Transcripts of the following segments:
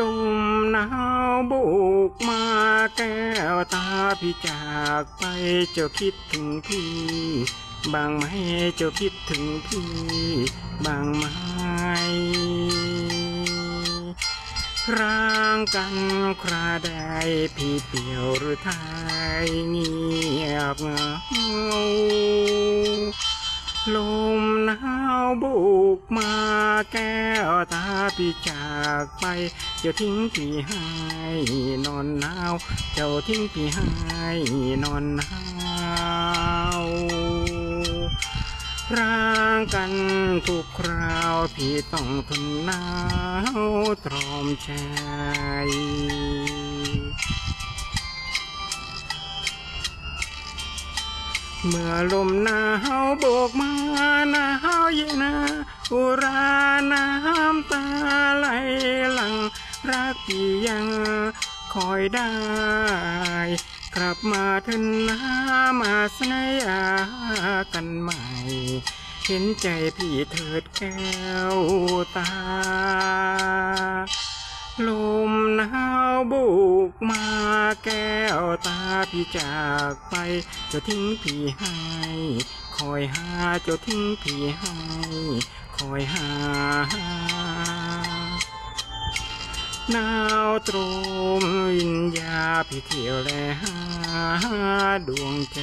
ลมหนาวโบกมาแก้วตาพี่จากไปเจ้าคิดถึงพี่ บางไหมเจ้าคิดถึงพี่ บางไหมร่างกันคราใดพี่เปี่ยวหรือไทยเงียบเงาลมหนาวบุกมาแก้ พี่จากไป เจ้าทิ้งพี่ให้นอนหนาว เจ้าทิ้งพี่ให้นอนหนาวร่างกันทุกคราวพี่ต้องทนหนาวตรอมใจเมื่อลมหนาวโบกมาหนาวเย็นนาอุราหน้ำตาไหลหลังรักพี่ยังคอยได้ กลับมาเถอะนะมาสนยากันใหม่ เห็นใจพี่เถิดแก้วตา ลมหนาวบุกมาแก้วตาพี่จากไปจ้าทิ้งพี่ให้คอยหาจ้าทิ้งพี่ให้คอยหา หนาวตรมวิญญาพิเที่ยวแลหาดวงใจ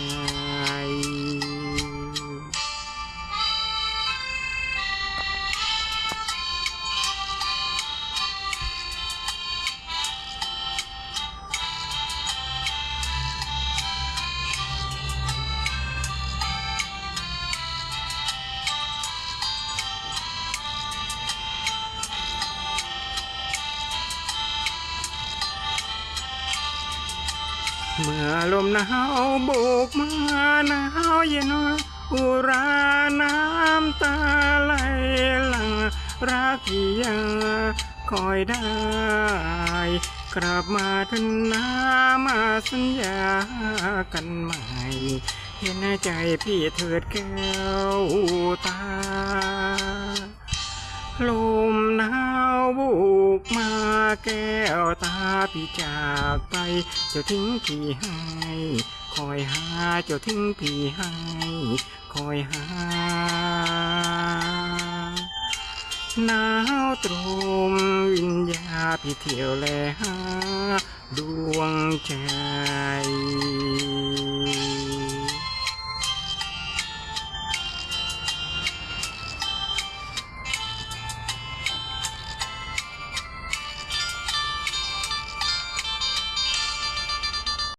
เมื่อลมหนาวโบกมาหนาวเย็นอุราน้ำตาไหลหลังรักที่ยังคอยได้ กลับมาเถอะนะมาสัญญากันใหม่ เห็นใจพี่เถิดแก้วตา ลมหนาวบุ กมาแก้วตาพี่จากไป เจ้าทิ้งพี่ให้ คอยหาเจ้าทิ้งพี่ให้ คอยหาหนาวตรมวิญญาพี่เที่ยวแลหาดวงใจ